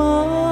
ำ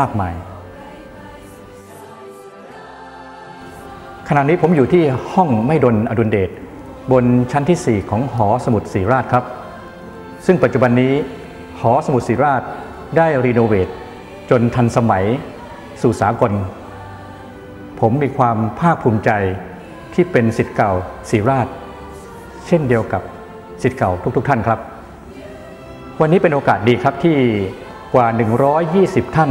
มากมาย ขณะนี้ผมอยู่ที่ห้องไม่ดนอดุลเดชบนชั้นที่ 4 ของหอสมุดศรีราชครับ ซึ่งปัจจุบันนี้หอสมุดศรีราชได้รีโนเวทจนทันสมัยสู่สากล ผมมีความภาคภูมิใจที่เป็นสิทธิ์เก่าศรีราช เช่นเดียวกับสิทธิ์เก่าทุกๆท่านครับ วันนี้เป็นโอกาสดีครับที่กว่า 120 ท่าน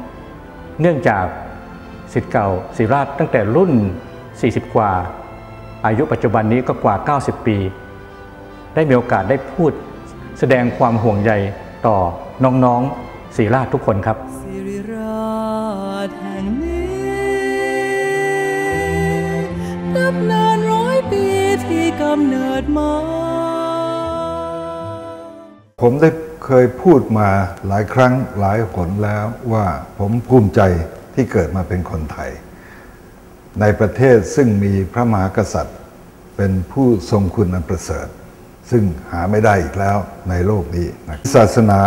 เนื่องจากสิทธิ์เก่าศิริราชตั้งแต่รุ่น 40 กว่า อายุปัจจุบันนี้ก็กว่า 90 ปี ได้มีโอกาสได้พูดแสดงความห่วงใยต่อน้องๆศิริราชทุกคนครับสิริราชแห่งนี้นับนานร้อยปีที่กำเนิดมา ผมได้ เคยพูดมาหลายครั้งหลายหนแล้วว่าผมภูมิใจที่เกิดมาเป็นคนไทย ในประเทศซึ่งมีพระมหากษัตริย์ เป็นผู้ทรงคุณอันประเสริฐ ซึ่งหาไม่ได้อีกแล้วในโลกนี้นะศาสนา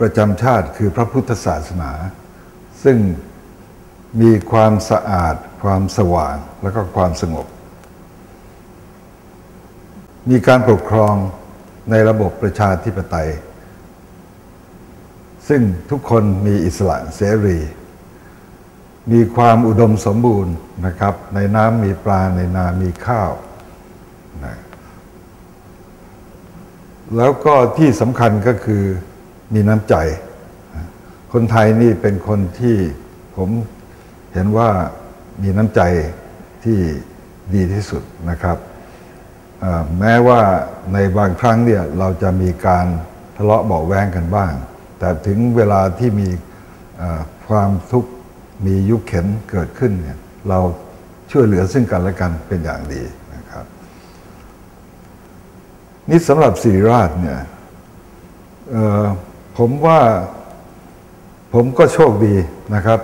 ประจำชาติคือพระพุทธศาสนา ซึ่งมีความสะอาด ความสว่าง และก็ความสงบ มีการปกครอง ในระบบประชาธิปไตย ซึ่งทุกคนมีอิสระเสรี มีความอุดมสมบูรณ์นะครับ ในน้ำมีปลาในนามีข้าวนะแล้วก็ที่สำคัญก็คือมีน้ำใจ คนไทยนี่เป็นคนที่ผมเห็นว่ามีน้ำใจที่ดีที่สุดนะครับ แม้ว่าในบางครั้งเนี่ยเราจะมีการทะเลาะเบาแวงกันบ้าง แต่ถึงเวลาที่มีความทุกข์มียุคเข็นเกิดขึ้นเนี่ยเราช่วยเหลือซึ่งกันและกันเป็นอย่างดีนะครับนี่สำหรับสีราชเนี่ยผมว่าผมก็โชคดีนะครับ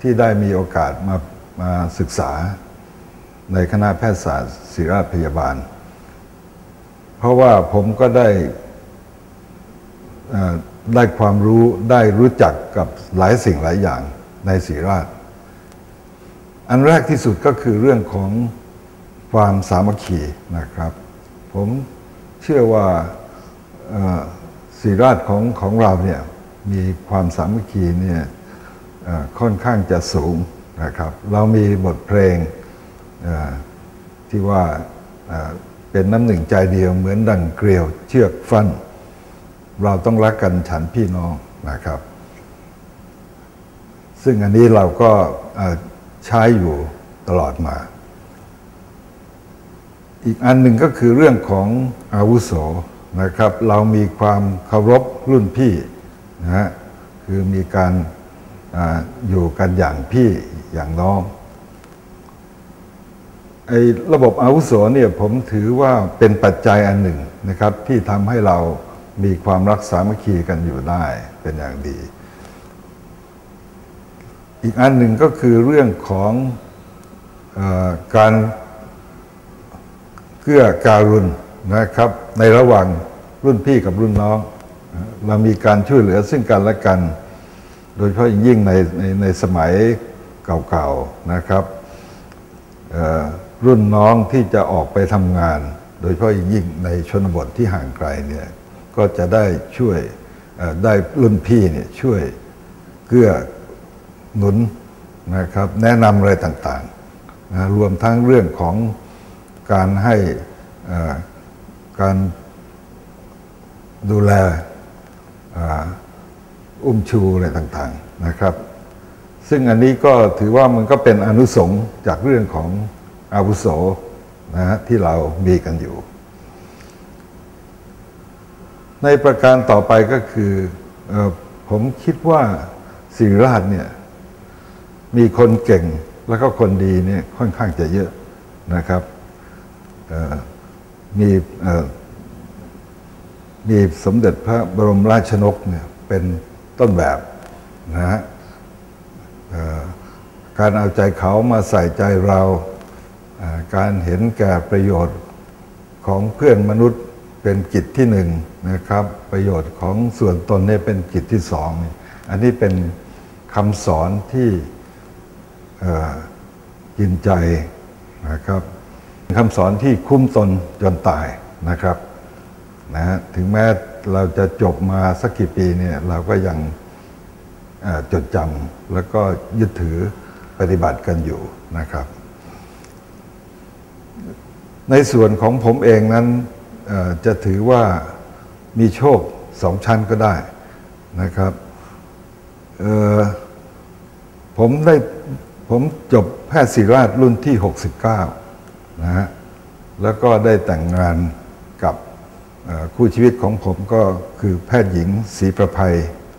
ที่ได้มีโอกาสมามาศึกษาในคณะแพทยศาสตร์ศิริราชพยาบาล เพราะว่าผมก็ได้ได้ความรู้ได้รู้จักกับหลายสิ่งหลายอย่างในศิริราช อันแรกที่สุดก็คือเรื่องของความสามัคคีนะครับ ผมเชื่อว่าศิริราชของของเราเนี่ยมีความสามัคคีเนี่ยค่อนข้างจะสูงนะครับ เรามีบทเพลงที่ว่า เป็นน้ำหนึ่งใจเดียวเหมือนดังเกลียวเชือกฟัน เราต้องรักกันฉันพี่น้องนะครับ ซึ่งอันนี้เราก็ใช้อยู่ตลอดมา อีกอันหนึ่งก็คือเรื่องของอาวุโสนะครับ เรามีความเคารพรุ่นพี่นะฮะคือมีการออยู่กันอย่างพี่อย่างน้อง ไอ้ระบบอาวุโสเนี่ยผมถือว่าเป็นปัจจัยอันหนึ่งนะครับ ที่ทำให้เรามีความรักสามัคคีกันอยู่ได้เป็นอย่างดี อีกอันหนึ่งก็คือเรื่องของอการเกื้อการุณนะครับ ในระหว่างรุ่นพี่กับรุ่นน้อง เรามีการช่วยเหลือซึ่งกันและกัน โดยเฉพาะยิ่งในในในสมัยเก่าๆนะครับ รุ่นน้องที่จะออกไปทำงาน โดยเฉพาะยิ่งในชนบทที่ห่างไกลเนี่ยก็จะได้ช่วยได้รุ่นพี่เนี่ยช่วยเกื้อหนุนนะครับแนะนำอะไรต่างๆนะรวมทั้งเรื่องของการให้การดูแลอ,อุ้มชูอะไรต่างๆนะครับ ซึ่งอันนี้ก็ถือว่ามันก็เป็นอนุสงส์จากเรื่องของ อาวุโสนะฮะที่เรามีกันอยู่ ในประการต่อไปก็คืออผมคิดว่าศิริราชเนี่ยมีคนเก่งแล้วก็คนดีเนี่ยค่อนข้างจะเยอะนะครับมีมีสมเด็จพระบรมราชนกเนี่ยเป็นต้นแบบนะฮะการเอาใจเขามาใส่ใจเรา การเห็นแก่ประโยชน์ของเพื่อนมนุษย์เป็นกิจที่หนึ่งนะครับ ประโยชน์ของส่วนตนเนี่ยเป็นกิจที่สองอันนี้เป็นคำสอนที่กินใจนะครับคำสอนที่คุ้มตนจนตายนะครับนะฮะถึงแม้เราจะจบมาสักกี่ปีเนี่ยเราก็ยังจดจำแล้วก็ยึดถือปฏิบัติกันอยู่นะครับ ในส่วนของผมเองนั้นจะถือว่ามีโชคสองชั้นก็ได้นะครับผมได้ผมจบแพทย์ศิริราชรุ่นที่ 69 นะฮะ แล้วก็ได้แต่งงานกับคู่ชีวิตของผมก็คือแพทย์หญิงศรีประภัย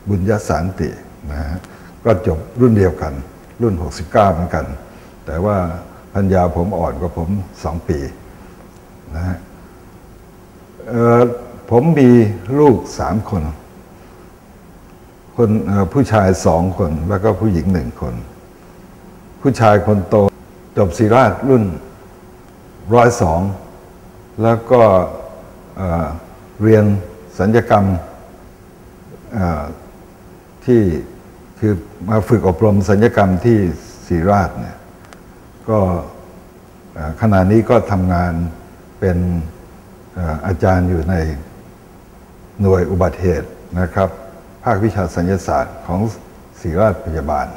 บุญยสารตินะฮะ ก็จบรุ่นเดียวกัน รุ่น 69 เหมือนกัน แต่ว่าพัญญาผมอ่อนกว่าผม 2 ปี นะฮะผมมีลูกสามคน คนผู้ชายสองคน แล้วก็ผู้หญิงหนึ่งคน ผู้ชายคนโตจบศิราชรุ่นร้อยสองแล้วก็เรียนสัญญกรรมที่คือมาฝึกอบรมสัญญกรรมที่ศรีราชเนี่ยก็ขณะนี้ก็ทำงาน เป็นอาจารย์อยู่ในหน่วยอุบัติเหตุนะครับ ภาควิชาสัญญาศาสตร์ของศรีราชพยาบาล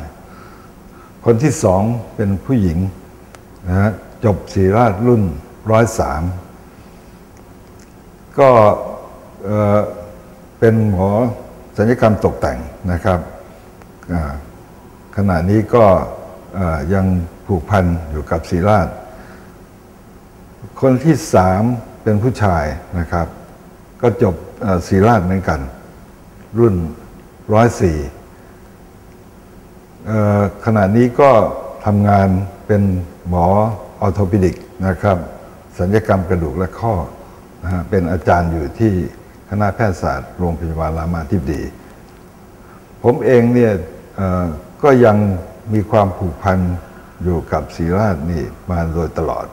คนที่สองเป็นผู้หญิงนะฮะจบศรีราชรุ่นร้อยสามก็เป็นหมอศัลยกรรมตกแต่งนะครับขณะนี้ก็ยังผูกพันอยู่กับศรีราช คนที่สามเป็นผู้ชายนะครับ ก็จบศรีราชเหมือนกัน รุ่นร้อยสี่ขณะนี้ก็ทำงานเป็นหมอออโทปิดิกนะครับ สัญญกรรมกระดูกและข้อนะฮะเป็นอาจารย์อยู่ที่คณะแพทยศาสตร์โรงพยาบาลรามาธิบดี ผมเองเนี่ยก็ยังมีความผูกพันอยู่กับศรีราชนี่มาโดยตลอด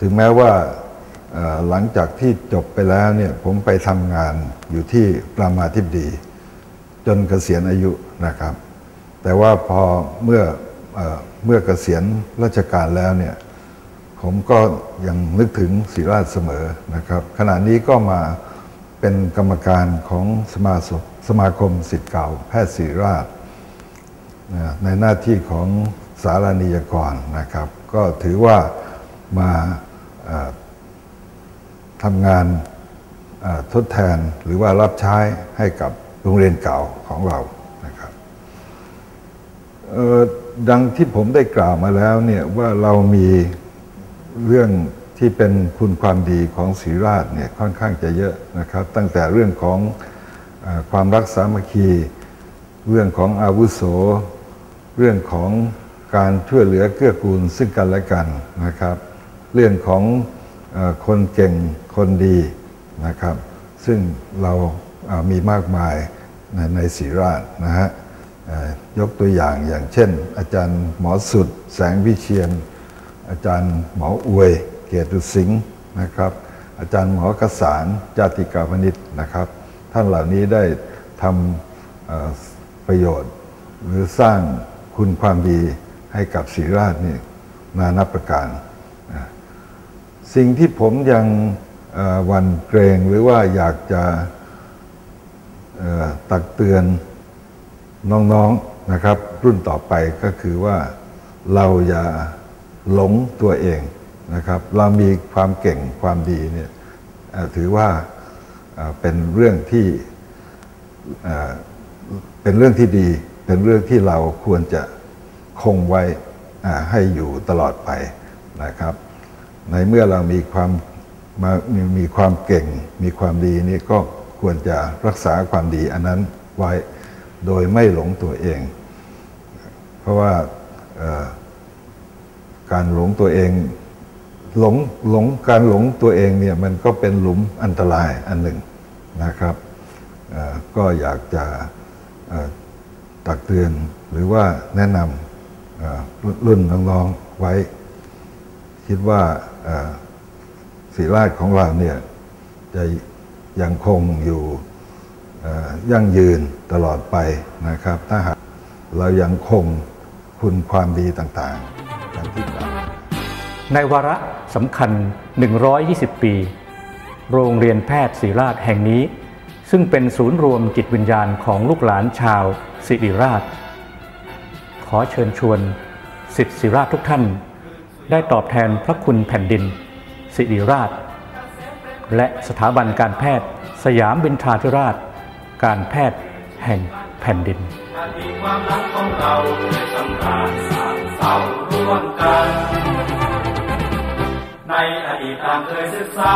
ถึงแม้ว่าหลังจากที่จบไปแล้วเนี่ยผมไปทำงานอยู่ที่ปรามาธิบดี จนเกษียณอายุนะครับ แต่ว่าพอเมื่อเอเมื่อเกษียณราชการแล้วเนี่ยผมก็ยังนึกถึงศรีราชเสมอนะครับ ขณะนี้ก็มาเป็นกรรมการของสมาสสมาคมสิทธิ์เก่า แพทย์ศรีราช ในหน้าที่ของสารานิยกรนะครับ ก็ถือว่ามา ทำงานทดแทนหรือว่ารับใช้ให้กับโรงเรียนเก่าของเรานะครับดังที่ผมได้กล่าวมาแล้วเนี่ยว่าเรามีเรื่องที่เป็นคุณความดีของศรีราชเนี่ยค่อนข้างจะเยอะนะครับ ตั้งแต่เรื่องของอความรักสามัคคี เรื่องของอาวุโส เรื่องของการช่วยเหลือเกื้อกูลซึ่งกันและกันนะครับ เรื่องของอคนเก่งคนดีนะครับ ซึ่งเรามีมากมายในศรีราชนะฮะยกตัวอย่างอย่างเช่น อาจารย์หมอสุด แสงวิเชียน อาจารย์หมออวย เกียรติสิงห์นะครับ อาจารย์หมอกสารจาติกาวนิชนะครับ ท่านเหล่านี้ได้ทำประโยชน์ หรือสร้างคุณความดีให้กับศรีราชนี่นานับประการ สิ่งที่ผมยังหวันเกรงหรือว่าอยากจะตักเตือนน้องๆนะครับ รุ่นต่อไปก็คือว่าเราอย่าหลงตัวเองนะครับ เรามีความเก่งความดีเนี่ยถือว่าเป็นเรื่องที่เป็นเรื่องที่ดี เป็นเรื่องที่เราควรจะคงไว้ให้อยู่ตลอดไปนะครับ ในเมื่อเรามีความมามีมีความเก่ง มีความดีนี่ก็ควรจะรักษาความดีอันนั้นไว้โดยไม่หลงตัวเอง เพราะว่าการหลงตัวเองหลงหลงการหลงตัวเองเนี่ยมันก็เป็นหลุมอันตรายอันหนึ่งนะครับก็อยากจะตักเตือนหรือว่าแนะนำรุ่นรุ่นน้องๆไว้ คิดว่า ศรีราชของเราเนี่ยจะยังคงอยู่ยั่งยืนตลอดไปนะครับ ถ้าหากเรายังคงคุณความดีต่างๆอย่างที่กล่าวในวาระสำคัญ 120 ปี โรงเรียนแพทย์ศิริราชแห่งนี้ ซึ่งเป็นศูนย์รวมจิตวิญญาณของลูกหลานชาวศิริราช ขอเชิญชวนสิทธิศิริราชทุกท่าน ได้ตอบแทนพระคุณแผ่นดินศิริราช และสถาบันการแพทย์ สยามบินทราธิราช การแพทย์แห่งแผ่นดินความรักของเราสำราญสามเศร้าร่วมกัน ในอดีตตามเคยศึกษา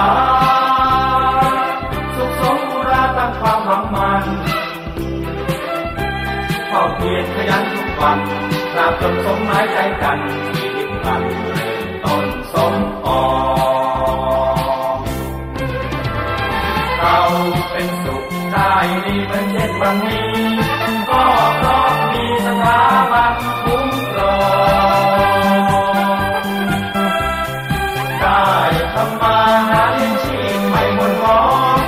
สุขสมบูราตั้งความหวังมันเฝ้าเพียรขยันทุกวันตราบจนสมหมายใจกันชีวิตมัน วันนี้ ก็เพราะมีสถาบันคุ้มครองได้ทำมาหาเลี้ยงชีพไม่หมดหวัง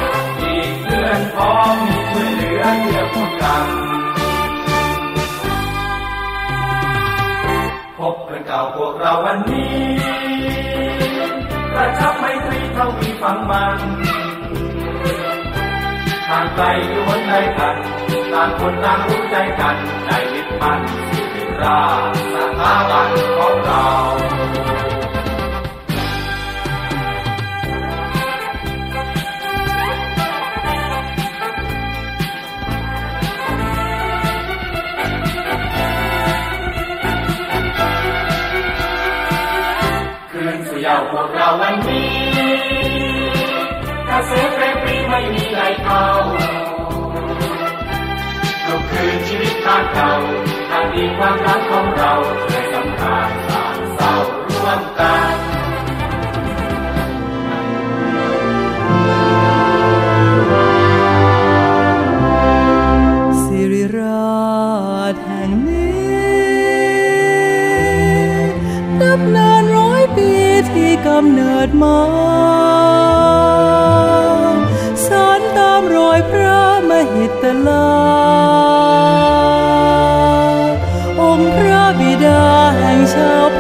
อีกเดือนพอมีช่วยเหลือเพื่อผู้กันพบเพื่อนเก่าพวกเราวันนี้กระชับไมตรีเท่ามีฟังมันางไกอยู่หัวใจกันต่างคนต่างรู้ใจกันใจนิพพันธ์สิริราสถาบันของเราคืนสู่ยาว์พวเราวันนี้ เกษตรแปรปรีไม่มีใครเขาลุกคืนชีวิตบ้านเราทางดีความรักของเราช่วยสำราญสานเศร้าร่วมกันสิริราชแห่งนี้นับนานร้อยปีที่กำเนิดมา หิตลาองค์พระบิดาแห่งชาว